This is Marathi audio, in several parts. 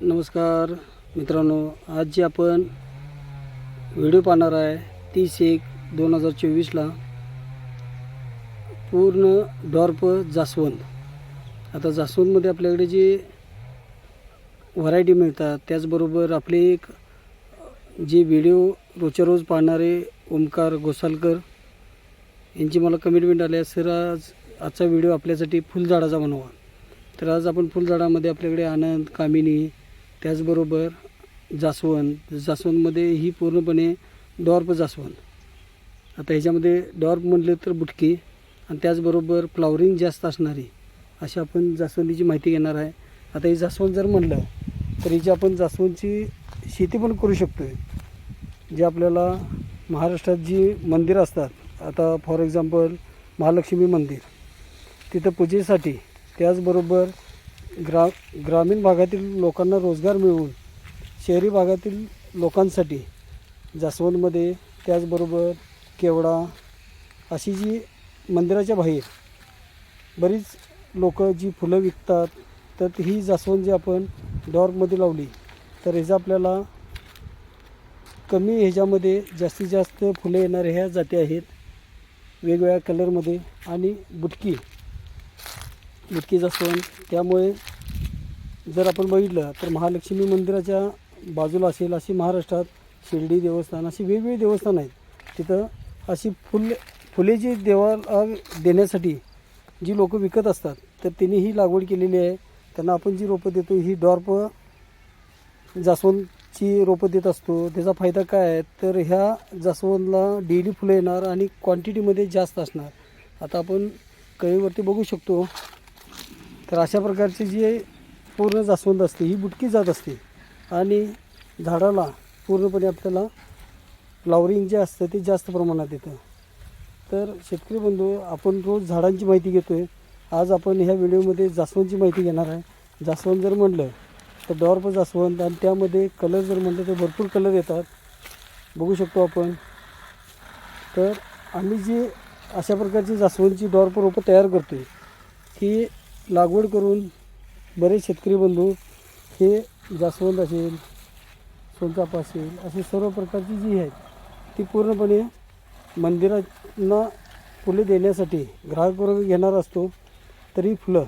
नमस्कार मित्रांनो आज जे आपण व्हिडिओ पाहणार आहे तीस एक दोन हजार चोवीसला पूर्ण डॉर्प जास्वंद. आता जास्वंदमध्ये आपल्याकडे जे व्हरायटी मिळतात त्याचबरोबर आपले एक जे व्हिडिओ रोजच्या रोज पाहणारे ओमकार गोसालकर यांची मला कमिटमेंट आली आहे सर आज आजचा व्हिडिओ आपल्यासाठी फुलझाडाचा बनवा. तर आज आपण फुलझाडामध्ये आपल्याकडे आनंद कामिनी त्याचबरोबर जास्वंद जास्वंदमध्ये ही पूर्णपणे डॉर्प जास्वंद. आता ह्याच्यामध्ये डॉर्प म्हटलं तर बुटकी आणि त्याचबरोबर फ्लावरिंग जास्त असणारी अशी आपण जास्वंदीची माहिती घेणार आहे. आता ही जास्वंद जर म्हणलं तर हिची आपण जास्वंदची शेती पण करू शकतो आहे जे आपल्याला महाराष्ट्रात जी मंदिरं असतात आता फॉर एक्झाम्पल महालक्ष्मी मंदिर तिथं पूजेसाठी त्याचबरोबर ग्रा ग्रामीण भागातील लोकांना रोजगार मिळवून शहरी भागातील लोकांसाठी जास्वंदमध्ये त्याचबरोबर केवडा अशी जी मंदिराच्या बाहेर बरीच लोक जी फुलं विकतात तर ही जास्वंद जी आपण डॉर्कमध्ये लावली तर ह्याचा आपल्याला कमी ह्याच्यामध्ये जास्तीत जास्त फुलं येणाऱ्या ह्या जाती आहेत. वेगवेगळ्या कलरमध्ये आणि बुटकी बुटकी जास्वंद. त्यामुळे जर आपण बघितलं तर महालक्ष्मी मंदिराच्या बाजूला असेल अशी महाराष्ट्रात शिर्डी देवस्थान अशी वेगवेगळी देवस्थानं आहेत. तिथं अशी फुल फुले जी देवाला देण्यासाठी जी लोकं विकत असतात तर त्यांनी ही लागवड केलेली आहे. त्यांना आपण जी रोपं देतो ही डॉर्प जास्वंदची रोपं देत असतो. त्याचा फायदा काय आहे? तर ह्या जास्वंदला डेली फुलं येणार आणि क्वांटिटीमध्ये जास्त असणार. आता आपण कळीवरती बघू शकतो. तर अशा प्रकारची जी पूर्ण जास्वंद असते. ही बुटकी जात असते. आणि झाडाला पूर्णपणे आपल्याला फ्लावरिंग जे असतं ते जास्त प्रमाणात येतं. तर शेतकरी बंधू आपण रोज झाडांची माहिती घेतो आहे आज आपण ह्या व्हिडिओमध्ये जास्वंदची माहिती घेणार आहे. जास्वंद जर म्हणलं तर डॉर्प जास्वंद आणि त्यामध्ये कलर जर म्हणलं तर भरपूर कलर येतात. बघू शकतो आपण. तर आम्ही जी अशा प्रकारची जास्वंदची डॉर्प रोपं तयार करतो आहे ही लागवड करून बरेच शेतकरी बंधू हे जास्वंद असेल सोनचाफा असेल अशी सर्व प्रकारची जी आहेत ती पूर्णपणे मंदिरांना फुले देण्यासाठी ग्राहक वर्ग घेणार असतो तरी फुलं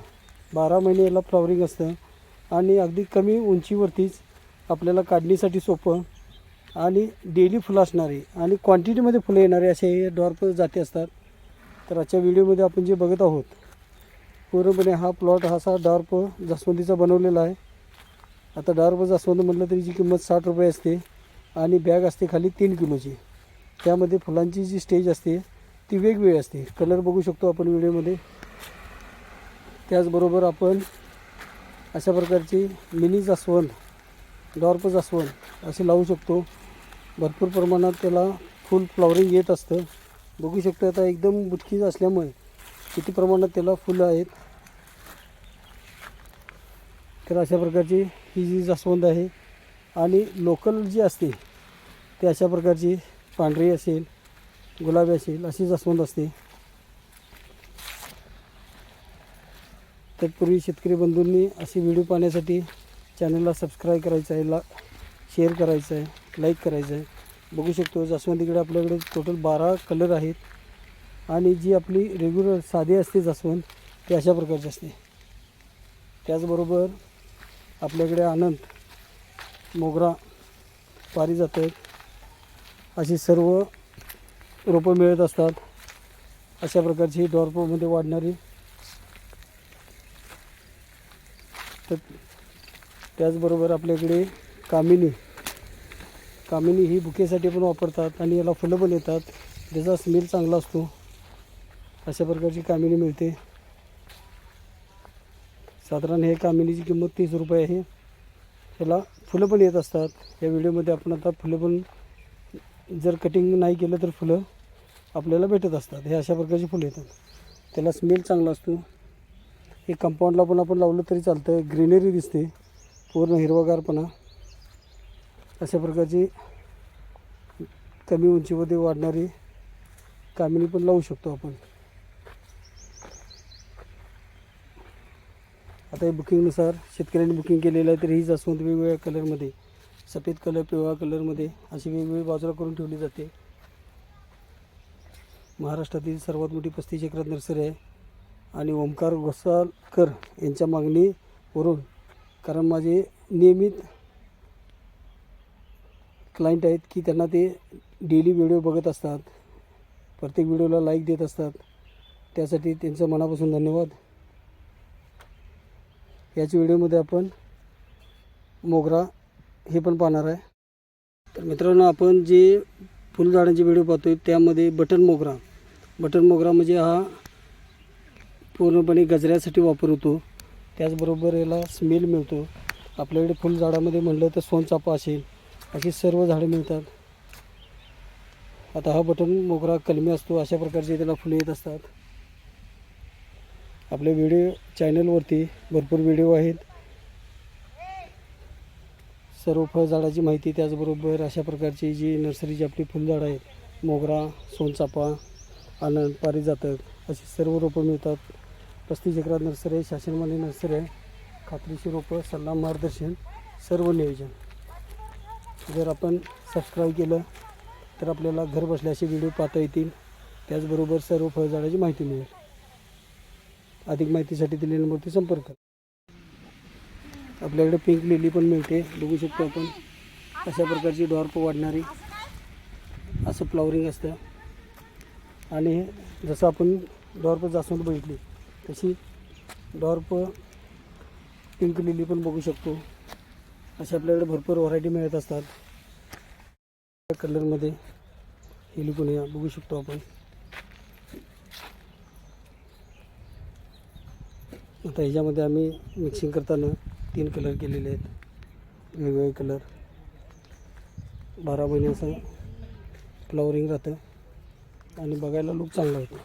बारा महिने याला फ्लॉवरिंग असतं आणि अगदी कमी उंचीवरतीच आपल्याला काढणीसाठी सोपं आणि डेली फुलं असणारी आणि क्वांटिटीमध्ये फुलं येणारे असे हे डॉर्प जाती असतात. तर आजच्या व्हिडिओमध्ये आपण जे बघत आहोत पूर्णपणे हा प्लॉट हा असा डार्प जास्वंदीचा बनवलेला आहे. आता डार्प जास्वंद म्हटलं तरी जी किंमत साठ रुपये असते आणि बॅग असते खाली तीन किलोची. त्यामध्ये फुलांची जी स्टेज असते ती वेगवेगळी असते. कलर बघू शकतो आपण व्हिडिओमध्ये. त्याचबरोबर आपण अशा प्रकारची मिनी जास्वंद डॉर्प जास्वंद असे लावू शकतो. भरपूर प्रमाणात त्याला फुल फ्लॉवरिंग येत असतं. बघू शकतो आता एकदम बुटकी असल्यामुळे किती प्रमाणात त्याला फुलं आहेत? तर अशा प्रकारची ही जी जास्वंद आहे आणि लोकल जी असते ते अशा प्रकारची पांढरी असेल गुलाबी असेल अशी जास्वंद असते. तत्पूर्वी शेतकरी बंधूंनी असे व्हिडिओ पाहण्यासाठी चॅनलला सबस्क्राईब करायचं आहे ला शेअर करायचं आहे लाईक करायचं आहे बघू शकतो जास्वंदीकडे आपल्याकडे टोटल बारा कलर आहेत. आणि जी आपली रेग्युलर साधी असते जास्वंद ती अशा प्रकारची असते. त्याचबरोबर आपल्याकडे आनंद मोगरा पारिजातक अशी सर्व रोपं मिळत असतात. अशा प्रकारची डॉर्पमध्ये वाढणारी तर त्याचबरोबर आपल्याकडे कामिनी. कामिनी ही बुकेसाठी पण वापरतात आणि याला फुलं पण येतात. त्याचा स्मेल चांगला असतो. अशा प्रकारची कामिनी मिळते. साधारण हे कामिनीची किंमत तीस रुपये आहे. ह्याला फुलं पण येत असतात. या व्हिडिओमध्ये आपण आता फुलं पण जर कटिंग नाही केलं तर फुलं आपल्याला भेटत असतात. हे अशा प्रकारची फुलं येतात. त्याला स्मेल चांगला असतो. हे कंपाऊंडला पण आपण लावलं तरी चालतं. ग्रीनरी दिसते. पूर्ण हिरवागारपणा. अशा प्रकारची कमी उंचीमध्ये वाढणारी कामिनी पण लावू शकतो आपण. आता हे बुकिंगनुसार शेतकऱ्यांनी बुकिंग केलेलं आहे तर ही जास्वंद वेगवेगळ्या कलरमध्ये सफेद कलर पिवळा कलरमध्ये अशी वेगवेगळी बाजूला करून ठेवली जाते. महाराष्ट्रातील सर्वात मोठी पस्तीस एकरात नर्सरी आहे आणि ओंकार घोसाळकर यांच्या मागणीवरून कारण माझे नियमित क्लायंट आहेत की त्यांना ते डेली व्हिडिओ बघत असतात प्रत्येक व्हिडिओला लाईक देत असतात. त्यासाठी त्यांचं मनापासून धन्यवाद. याच्या व्हिडिओमध्ये आपण मोगरा हे पण पाहणार आहे. तर मित्रांनो आपण जे फुलझाडांचे व्हिडिओ पाहतो त्यामध्ये बटन मोगरा. बटन मोगरा म्हणजे हा पूर्णपणे गजऱ्यासाठी वापर होतो त्याचबरोबर याला स्मेल मिळतो. आपल्याकडे फुलझाडामध्ये म्हणलं तर सोनचापा असेल अशी सर्व झाडे मिळतात. आता हा बटन मोगरा कलमी असतो अशा प्रकारचे त्याला फुले येत असतात. आपल्या व्हिडिओ चॅनलवरती भरपूर व्हिडिओ आहेत. सर्व फळझाडाची माहिती त्याचबरोबर अशा प्रकारची जी नर्सरीची आपली फुलझाडं आहेत मोगरा सोनचाफा आनंद पारिजातक अशी सर्व रोपं मिळतात. पस्तीस एकरात नर्सरी आहे शासनमान्य नर्सरी आहे. खात्रीशी रोपं सल्ला मार्गदर्शन सर्व नियोजन. जर आपण सबस्क्राईब केलं तर आपल्याला घर बसल्या असे व्हिडिओ पाहता येतील. त्याचबरोबर सर्व फळझाडाची माहिती मिळेल. अधिक माहितीसाठी दिलेल्या नंबरवरती संपर्क करा. आपल्याकडे पिंक लिली पण मिळते. बघू शकतो आपण. अशा प्रकारची डॉर्प वाढणारी असं फ्लॉवरिंग असतं. आणि जसं आपण डॉर्प जास्वंद बघितली तशी डॉर्प पिंक लिली पण बघू शकतो. अशा आपल्याकडे भरपूर व्हरायटी मिळत असतात. कलरमध्ये हिलिकोनिया बघू शकतो आपण. आता ह्याच्यामध्ये आम्ही मिक्सिंग करताना तीन कलर केलेले आहेत. वेगवेगळे कलर बारा महिने असं फ्लॉवरिंग राहतं. आणि बघायला लुक चांगला होतो